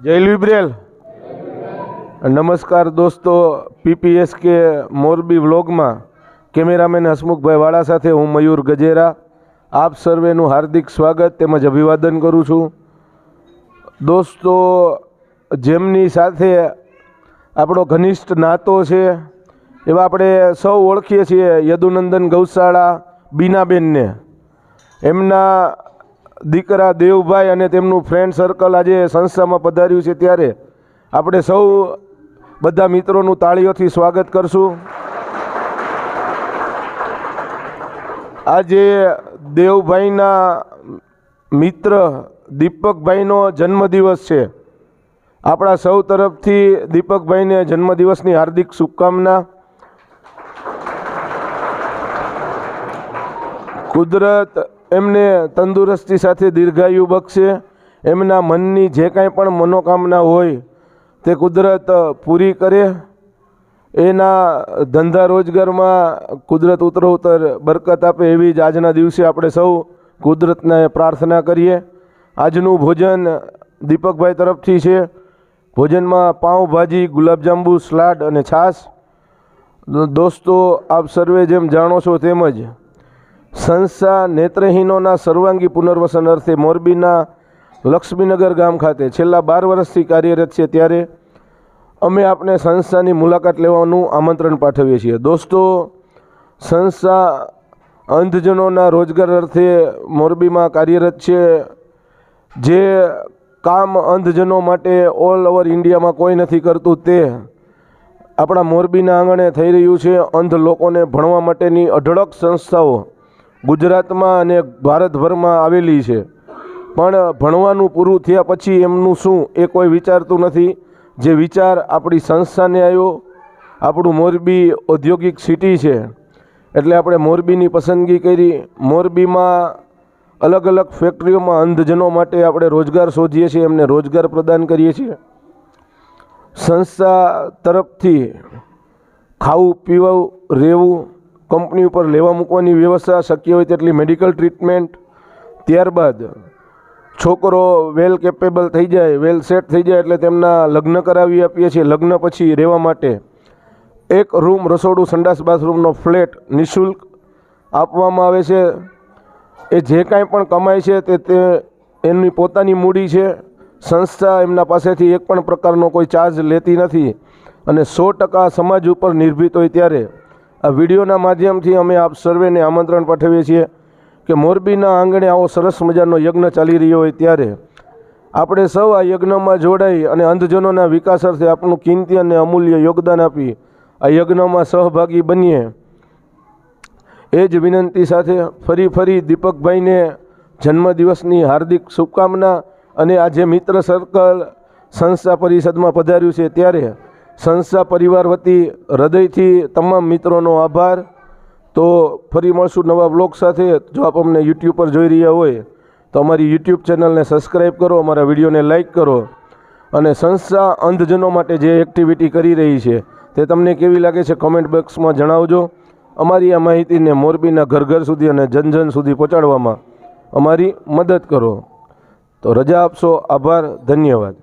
જય લિબ્રેલ નમસ્કાર દોસ્તો પીપીએસ કે મોરબી વ્લોગમાં. કેમેરામેન હસમુખભાઈ વાળા સાથે હું મયુર ગજેરા. આપ સર્વેનું હાર્દિક સ્વાગત તેમજ અભિવાદન કરું છું. દોસ્તો, જેમની સાથે આપણો ઘનિષ્ઠ નાતો છે, એવા આપણે સૌ ઓળખીએ છીએ યદુનંદન ગૌશાળા, બીનાબેનને. એમના દીકરા દેવભાઈ અને તેમનું ફ્રેન્ડ સર્કલ આજે સંસ્થામાં પધાર્યું છે ત્યારે આપણે સૌ બધા મિત્રોનું તાળીઓથી સ્વાગત કરશું. આજે દેવભાઈના મિત્ર દીપકભાઈનો જન્મદિવસ છે. આપણા સૌ તરફથી દીપકભાઈને જન્મદિવસની હાર્દિક શુભકામના. કુદરત એમને તંદુરસ્તી સાથે દીર્ઘાયુ બક્ષે, એમના મનની જે કાંઈ પણ મનોકામના હોય, તે કુદરત પૂરી કરે. એના ધંધા રોજગારમાં કુદરત ઉત્તરોત્તર બરકત આપે એવી જ આજના દિવસે આપણે સૌ કુદરતને પ્રાર્થના કરીએ. આજનું ભોજન દીપકભાઈ તરફથી છે. ભોજનમાં પાઉંભાજી ગુલાબજાંબુ, સલાડ અને છાશ. દોસ્તો, આપ સર્વે જેમ જાણો છો તેમજ સંસ્થા નેત્રહીનોના સર્વાંગી પુનર્વસન અર્થે મોરબીના લક્ષ્મીનગર ગામ ખાતે છેલ્લા બાર વર્ષથી કાર્યરત છે ત્યારે અમે આપને સંસ્થાની મુલાકાત લેવાનું આમંત્રણ પાઠવીએ છીએ. દોસ્તો, સંસ્થા અંધજનોના રોજગાર અર્થે મોરબીમાં કાર્યરત છે. જે કામ અંધજનો માટે ઓલ ઓવર ઇન્ડિયામાં કોઈ નથી કરતું તે આપણા મોરબીના આંગણે થઈ રહ્યું છે. અંધ લોકોને ભણવા માટેની અઢળક સંસ્થાઓ ગુજરાતમાં અને ભારતભરમાં આવેલી છે. પણ ભણવાનું પૂરું થયા પછી એમનું શું? એ કોઈ વિચારતું નથી. જે વિચાર આપણી સંસ્થાને આવ્યો આપણું મોરબી ઔદ્યોગિક સિટી છે. એટલે આપણે મોરબીની પસંદગી કરી. મોરબીમાં અલગ અલગ ફેક્ટરીઓમાં અંધજનો માટે આપણે રોજગાર શોધીએ છીએ, એમને રોજગાર પ્રદાન કરીએ છીએ. સંસ્થા તરફથી ખાવું, પીવું, રહેવું કંપની ઉપર લેવા મૂકવાની વ્યવસ્થા શક્ય હોય તેટલી મેડિકલ ટ્રીટમેન્ટ ત્યારબાદ છોકરો વેલ કેપેબલ થઈ જાય વેલ સેટ થઈ જાય એટલે તેમના લગ્ન કરાવી આપીએ છીએ. લગ્ન પછી રહેવા માટે એક રૂમ રસોડું, સંડાસ બાથરૂમનો ફ્લેટ નિઃશુલ્ક આપવામાં આવે છે. એ જે કાંઈ પણ કમાય છે તે તે એમની પોતાની મૂડી છે. સંસ્થા એમના પાસેથી એક પણ પ્રકારનો કોઈ ચાર્જ લેતી નથી અને સો ટકા સમાજ ઉપર નિર્ભીત હોય ત્યારે આ વિડીયોના માધ્યમથી અમે આપ સર્વેને આમંત્રણ પાઠવીએ છીએ કે મોરબીના આંગણે આવો સરસ મજાનો યજ્ઞ ચાલી રહ્યો હોય ત્યારે આપણે સૌ આ યજ્ઞમાં જોડાઈ અને અંધજનોના વિકાસ અર્થે આપણું કિંમતી અને અમૂલ્ય યોગદાન આપી આ યજ્ઞમાં સહભાગી બનીએ. એ જ વિનંતી સાથે ફરી ફરી દીપકભાઈને જન્મદિવસની હાર્દિક શુભકામના અને આજે મિત્ર સર્કલ સંસ્થા પરિષદમાં પધાર્યું છે ત્યારે સંસ્થા પરિવાર વતી હૃદયથી તમામ મિત્રોનો આભાર. તો ફરી મળશું નવા બ્લોગ સાથે. જો આપ અમને યુટ્યુબ પર જોઈ રહ્યા હોય, તો અમારી યુટ્યુબ ચેનલને સબસ્ક્રાઈબ કરો, અમારા વિડીયોને લાઇક કરો. અને સંસ્થા અંધજનો માટે જે એક્ટિવિટી કરી રહી છે, તે તમને કેવી લાગે છે કોમેન્ટ બોક્સમાં જણાવજો. અમારી આ માહિતીને મોરબીના ઘર ઘર સુધી અને જન જન સુધી પહોંચાડવામાં અમારી મદદ કરો. તો રજા આપશો. આભાર. ધન્યવાદ.